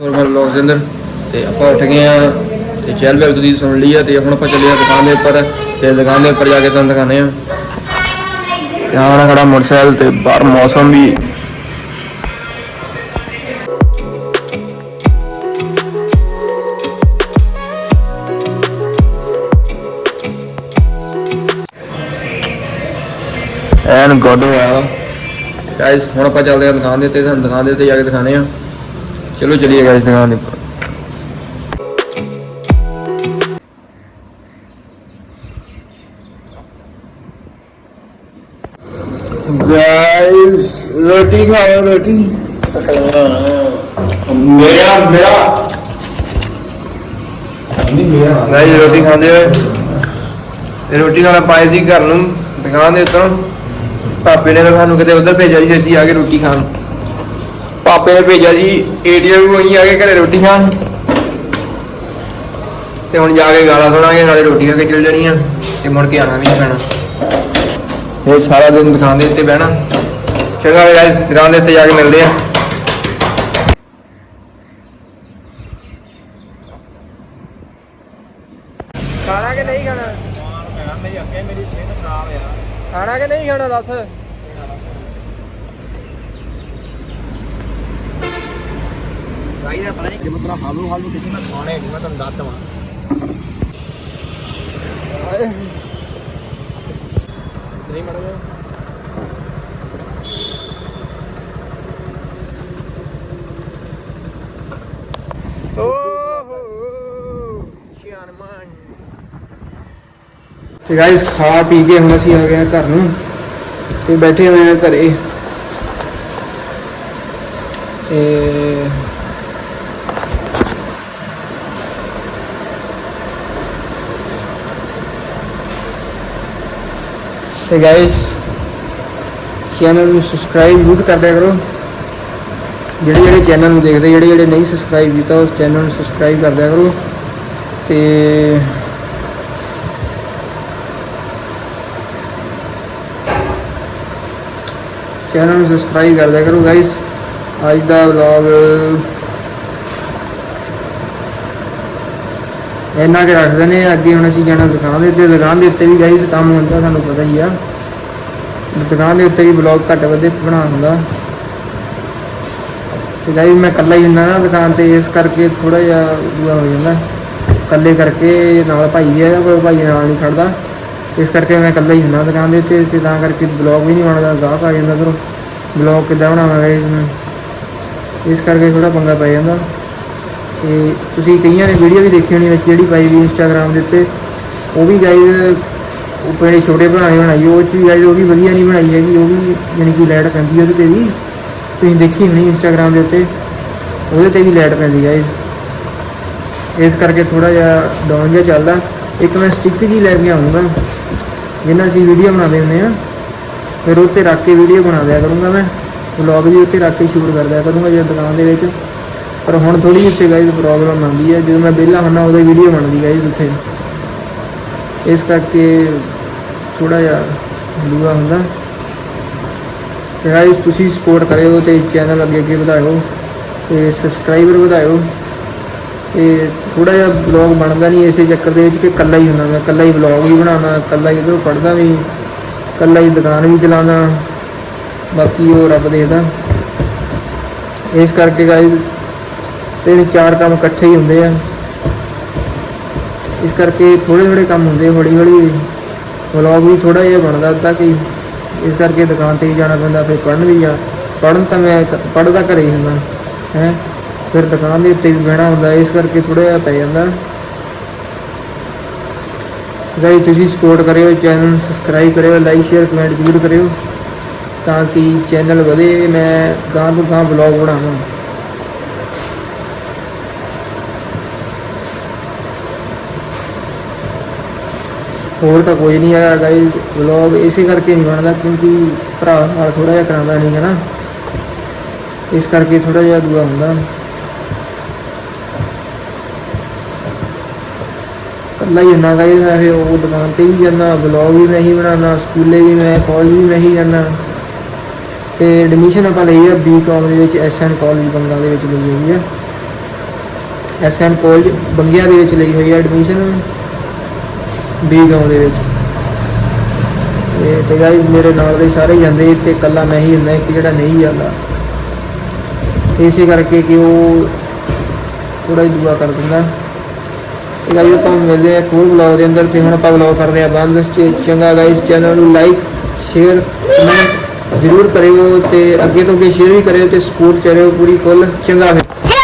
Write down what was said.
ਹੋਰ ਲੋਕ ਦੇ ਅੰਦਰ ਤੇ ਆਪਾਂ ਉੱਠ ਗਏ ਆ ਤੇ ਚਹਿਲ ਬੈਲ ਦੀ ਸੁਣ ਲਈ ਆ, ਤੇ ਹੁਣ ਆਪਾਂ ਚੱਲੇ ਆ ਦੁਕਾਨ ਦੇ ਉੱਪਰ, ਤੇ ਦੁਕਾਨ ਦੇ ਉੱਪਰ ਜਾ ਕੇ ਤੁਹਾਨੂੰ ਦਿਖਾਣੇ ਆ ਯਾਰ ਖੜਾ ਮੋਟਰਸਾਈਕਲ ਤੇ ਬਾਹਰ ਮੌਸਮ ਵੀ। ਐਨ ਗੁੱਡ ਹੋਇਆ ਗਾਇਸ ਹੁਣ ਆਪਾਂ ਚੱਲਦੇ ਆ ਦੁਕਾਨ ਦੇ ਉੱਤੇ ਤੁਹਾਨੂੰ ਦੁਕਾਨ ਦੇ ਉੱਤੇ ਜਾ ਕੇ ਦਿਖਾਣੇ ਆ ਚਲੋ ਚਲੀਏ ਗਾਇਸ ਦੁਕਾਨ ਦੇ ਉੱਪਰ। ਗਾਇਸ ਰੋਟੀ ਖਾਓ ਰੋਟੀ ਮੇਰਾ ਮੇਰਾ ਨਹੀਂ ਮੇਰਾ ਗਾਇਸ ਰੋਟੀ ਖਾਂਦੇ ਹੋਏ ਰੋਟੀ ਖਾਣਾ ਪਾਏ ਸੀ ਘਰ ਨੂੰ ਦੁਕਾਨ ਦੇ ਉੱਤੋਂ। ਪਾਪੇ ਨੇ ਸਾਨੂੰ ਕਿਤੇ ਉਧਰ ਭੇਜਿਆ ਸੀ ਅਸੀਂ ਆ ਕੇ ਰੋਟੀ ਖਾਣ। ਪਾਪੇ ਨੇ ਭੇਜਿਆ ਸੀ ਏਟੀਐਮ ਨੂੰ ਅਸੀਂ ਆ ਕੇ ਘਰੇ ਰੋਟੀ ਖਾਣ। ਤੇ ਹੁਣ ਜਾ ਕੇ ਗਾਲਾਂ ਸੁਣਾਂਗੇ ਨਾਲੇ ਰੋਟੀ ਖਾ ਕੇ ਚਲ ਜਾਣੀਆਂ ਤੇ ਮੁੜ ਕੇ ਆਣਾ ਵੀ ਪੈਣਾ। ਇਹ ਸਾਰਾ ਦਿਨ ਦੁਕਾਨ ਦੇ ਉੱਤੇ ਬਹਿਣਾ। ਚੰਗਾ ਗਾਇਸ ਦੁਕਾਨ ਦੇ ਜਾ ਕੇ ਮਿਲਦੇ ਆ ਖਾਣਾ ਕਿ ਨਹੀਂ ਖਾਣਾ? ਮੇਰੀ ਅੱਗੇ ਮੇਰੀ ਸਿਹਤ ਖਰਾਬ ਆ। ਖਾਣਾ ਕਿ ਨਹੀਂ ਖਾਣਾ ਦੱਸ? ਗਾਈ ਦਾ ਪਤਾ ਨਹੀਂ ਕਿਵੇਂ ਤਰਾ ਹਾਲੂ ਹਾਲੂ ਕਿਸੇ ਨਾਲ ਖਾਣੇ ਨਹੀਂ ਮੈਂ ਤੁਹਾਨੂੰ ਦੱਸ ਦਵਾਂ। ਨਹੀਂ ਮੜਾ ਤੇ ਗਾਇਸ ਖਾ ਪੀ ਕੇ ਹੁਣ ਅਸੀਂ ਆ ਗਏ ਹਾਂ ਘਰ ਨੂੰ ਤੇ ਬੈਠੇ ਹੋਏ ਹਾਂ ਘਰੇ। ਤੇ ਤੇ ਗਾਇਸ ਚੈਨਲ ਨੂੰ ਸਬਸਕ੍ਰਾਈਬ ਜ਼ਰੂਰ ਕਰ ਦਿਆ ਕਰੋ। ਜਿਹੜੇ ਜਿਹੜੇ ਚੈਨਲ ਨੂੰ ਦੇਖਦੇ, ਜਿਹੜੇ ਜਿਹੜੇ ਨਹੀਂ ਸਬਸਕ੍ਰਾਈਬ ਕੀਤਾ, ਉਸ ਚੈਨਲ ਨੂੰ ਸਬਸਕ੍ਰਾਈਬ ਕਰ ਦਿਆ ਕਰੋ। ਤੇ ਚੈਨਲ ਨੂੰ ਸਬਸਕ੍ਰਾਈਬ ਕਰ ਦਿਆ ਕਰੋ ਗਾਇਸ ਅੱਜ ਦਾ ਵਲੌਗ ਇੰਨਾ ਕਿ ਰੱਖਦੇ ਨੇ, ਅੱਗੇ ਹੁਣ ਅਸੀਂ ਜਾਣਾ ਦੁਕਾਨ ਦੇ ਉੱਤੇ। ਦੁਕਾਨ ਦੇ ਉੱਤੇ ਵੀ ਗਾਇਸ ਕੰਮ ਹੁੰਦਾ, ਤੁਹਾਨੂੰ ਪਤਾ ਹੀ ਆ। ਦੁਕਾਨ ਦੇ ਉੱਤੇ ਵੀ ਬਲੌਗ ਘੱਟ ਵਧੇ ਬਣਾ ਹੁੰਦਾ। ਤੇ ਗਾਇਸ ਮੈਂ ਇਕੱਲਾ ਹੀ ਹੁੰਦਾ ਨਾ ਦੁਕਾਨ ਤੇ, ਇਸ ਕਰਕੇ ਥੋੜਾ ਜਿਹਾ ਦੂਆ ਹੋ ਜਾਂਦਾ। ਇਕੱਲੇ ਕਰਕੇ ਨਾਲ ਭਾਈ ਵੀ ਹੈਗਾ ਪਰ ਭਾਈ ਨਾਲ ਨਹੀਂ ਖੜਦਾ। ਇਸ ਕਰਕੇ ਮੈਂ ਇਕੱਲਾ ਹੀ ਹੁੰਦਾ ਦੁਕਾਨ ਦੇ ਉੱਤੇ ਤੇ ਤਾਂ ਕਰਕੇ ਬਲੌਗ ਵੀ ਨਹੀਂ ਬਣਦਾ, ਗਾਹਕ ਆ ਜਾਂਦਾ ਫਿਰ ਬਲੌਗ ਕਿੱਦਾਂ ਬਣਾਵਾਂਗਾ ਇਸ ਇਸ ਕਰਕੇ ਥੋੜਾ ਪੰਗਾ ਪੈ ਜਾਂਦਾ। ਤੇ ਤੁਸੀਂ ਕਈਆਂ ਨੇ ਵੀਡੀਓ ਵੀ ਦੇਖੀ ਹੋਣੀ ਵਿੱਚ ਜਿਹੜੀ ਪਾਈ ਵੀ ਇੰਸਟਾਗ੍ਰam ਦੇ ਉੱਤੇ, ਉਹ ਵੀ ਗਾਈਜ਼ ਉਹ ਛੋਟੇ ਭਰਾ ਨੇ ਬਣਾਈ, ਉਹ ਚ ਵੀ ਗਾਈਜ਼ ਉਹ ਵੀ ਵਧੀਆ ਨਹੀਂ ਬਣਾਈ ਹੈਗੀ, ਉਹ ਵੀ ਯਾਨੀ ਕਿ ਲਾਈਟ ਪੈਂਦੀ ਉਹਦੇ ਤੇ ਵੀ। ਤੁਸੀਂ ਦੇਖੀ ਹੋਣੀ ਇੰਸਟਾਗ੍ਰam ਦੇ ਉੱਤੇ, ਉਹਦੇ ਤੇ ਵੀ ਲਾਈਟ ਪੈਂਦੀ ਗਾਈਜ਼ ਇਸ ਕਰਕੇ ਥੋੜਾ ਜਿਹਾ ਡਾਊਨ ਜਿਹਾ ਚੱਲਦਾ। ਇੱਕ ਮੈਂ ਸਟਿੱਕ ਜੀ ਲੈ ਕੇ ਆਉਂਗਾ ਜਿੰਨਾ ਅਸੀਂ ਵੀਡੀਓ ਬਣਾਉਂਦੇ ਹੁੰਦੇ ਆ ਫਿਰ ਉਹ ਰੱਖ ਕੇ ਵੀਡੀਓ ਬਣਾ ਦਿਆ ਕਰੂੰਗਾ ਮੈਂ। ਵਲੌਗ ਵੀ ਉੱਤੇ ਰੱਖ ਕੇ ਸ਼ੂਟ ਕਰ ਦਿਆ ਕਰੂੰਗਾ ਜੇ ਦੁਕਾਨ ਦੇ ਵਿੱਚ। ਪਰ ਹੁਣ ਥੋੜੀ ਜਿਹੀ ਗਾਈਜ਼ ਪ੍ਰੋਬਲਮ ਆਉਂਦੀ ਹੈ, ਜਦੋਂ ਮੈਂ ਵਿਹਲਾ ਹੁੰਦਾ ਉਹਦੀ ਵੀਡੀਓ ਬਣਦੀ ਗਾਈਜ਼ ਉੱਥੇ। ਇਸ ਕਰਕੇ ਥੋੜਾ ਜਿਹਾ ਦੂਆ ਹੁੰਦਾ। ਤੇ ਗਾਈਜ਼ ਤੁਸੀਂ ਸਪੋਰਟ ਕਰਿਓ ਤੇ ਚੈਨਲ ਅੱਗੇ ਅੱਗੇ ਵਧਾਇਓ ਤੇ ਸਬਸਕ੍ਰਾਈਬਰ ਵਧਾਇਓ। ਤੇ ਥੋੜਾ ਜਿਹਾ ਬਲੌਗ ਬਣਦਾ ਨਹੀਂ ਇਸੇ ਚੱਕਰ ਦੇ ਵਿੱਚ ਕਿ ਇਕੱਲਾ ਹੀ ਹੁੰਦਾ ਮੈਂ, ਇਕੱਲਾ ਹੀ ਬਲੌਗ ਵੀ ਬਣਾਉਣਾ, ਇਕੱਲਾ ਹੀ ਇਧਰੋਂ ਪੜਦਾ ਵੀ, ਇਕੱਲਾ ਹੀ ਦੁਕਾਨ ਵੀ ਚਲਾਉਣਾ ਬਾਕੀ ਉਹ ਰੱਬ ਦੇਖਦਾ ਇਸ ਕਰਕੇ ਗਾਈਜ਼ ਤਿੰਨ ਚਾਰ ਕੰਮ ਇਕੱਠੇ ਹੀ ਹੁੰਦੇ ਆ। ਇਸ ਕਰਕੇ ਥੋੜੇ ਥੋੜੇ ਕੰਮ ਹੁੰਦੇ ਹੌਲੀ ਹੌਲੀ। ਵਲੌਗ ਵੀ ਥੋੜਾ ਜਿਹਾ ਬਣਦਾ ਅੱਧਾ ਕਿ, ਇਸ ਕਰਕੇ ਦੁਕਾਨ ਤੇ ਵੀ ਜਾਣਾ ਪੈਂਦਾ, ਫਿਰ ਪੜਨ ਵੀ ਜਾ ਪੜਨ ਤਾਂ ਮੈਂ ਪੜਦਾ ਘਰੇ ਹੀ ਹੁੰਦਾ, ਹੈ। ਫਿਰ ਦੁਕਾਨ ਦੇ ਉੱਤੇ ਵੀ ਬਹਿਣਾ ਹੁੰਦਾ, ਇਸ ਕਰਕੇ ਥੋੜਾ ਜਿਹਾ ਪੈ ਜਾਂਦਾ। ਗਾਈ ਤੁਸੀਂ ਸਪੋਰਟ ਕਰਿਓ ਚੈਨਲ ਨੂੰ ਸਬਸਕ੍ਰਾਈਬ ਕਰਿਓ ਲਾਈਕ ਸ਼ੇਅਰ ਕਮੈਂਟ ਜ਼ਰੂਰ ਕਰਿਓ ਤਾਂ ਕਿ ਚੈਨਲ ਵਧੇ, ਮੈਂ ਗਾਂ ਤੋਂ ਗਾਂ ਵਲੌਗ ਬਣਾਵਾਂ। ਹੋਰ ਤਾਂ ਕੋਈ ਨਹੀਂ ਹੈਗਾ ਗਾਇਸ ਵਲੌਗ ਇਸੇ ਕਰਕੇ ਨਹੀਂ ਬਣਦਾ ਕਿਉਂਕਿ ਭਰਾ ਨਾਲ ਥੋੜਾ ਜਿਹਾ ਕਰਾਉਂਦਾ ਨਹੀਂ, ਹੈ ਨਾ? ਇਸ ਕਰਕੇ ਥੋੜਾ ਜਿਹਾ ਦੂਆ ਹੁੰਦਾ। ਕੱਲਾ ਹੀ ਹੁੰਦਾ ਗਾਇਸ ਮੈਂ ਫਿਰ ਉਹ ਦੁਕਾਨ ਤੇ ਵੀ ਜਾਂਦਾ ਵਲੌਗ ਵੀ ਮੈਂ ਹੀ ਬਣਾਉਣਾ ਸਕੂਲੇ ਵੀ ਮੈਂ ਕਾਲਜ ਵੀ ਮੈਂ ਹੀ ਜਾਂਦਾ। ਤੇ ਐਡਮਿਸ਼ਨ ਆਪਾਂ ਲਈ ਹੈ ਬੀਕਾਮ ਦੇ ਵਿੱਚ ਐਸਐਨ ਕਾਲਜ ਬੰਗਾ ਦੇ ਵਿੱਚ ਲਈ ਹੋਈ ਹੈ ਐਸਐਨ ਕਾਲਜ ਬੰਗਿਆ ਦੇ ਵਿੱਚ ਲਈ ਹੋਈ ਹੈ ਐਡਮਿਸ਼ਨ ਬੀਕਾਮ ਦੇ ਵਿੱਚ। ਤੇ ਤੇ ਗਾਇਸ ਮੇਰੇ ਨਾਲ ਦੇ ਸਾਰੇ ਹੀ ਜਾਂਦੇ ਤੇ ਇਕੱਲਾ ਮੈਂ ਹੀ ਹੁੰਦਾ, ਇੱਕ ਜਿਹੜਾ ਨਹੀਂ ਜਾਂਦਾ। ਇਸੇ ਕਰਕੇ ਕਿ ਉਹ ਥੋੜਾ ਜਿਹਾ ਦੁਆ ਕਰ ਦਿੰਦਾ। ਤੇ ਗਾਇਸ ਆਪਾਂ ਮਿਲਦੇ ਆ ਇੱਕ ਹੋਰ ਵਲੌਗ ਦੇ ਅੰਦਰ ਤੇ ਹੁਣ ਆਪਾਂ ਵਲੌਗ ਕਰਦੇ ਆ ਬੰਦ। ਚ- ਚੰਗਾ ਗਾਇਸ ਚੈਨਲ ਨੂੰ ਲਾਈਕ ਸ਼ੇਅਰ ਕਮੈਂਟ ਜ਼ਰੂਰ ਕਰਿਓ ਤੇ ਅੱਗੇ ਤੋਂ ਅੱਗੇ ਸ਼ੇਅਰ ਵੀ ਕਰਿਓ ਤੇ ਸਪੋਰਟ ਕਰਿਓ ਪੂਰੀ ਫੁੱਲ ਚੰਗਾ ਫਿਰ।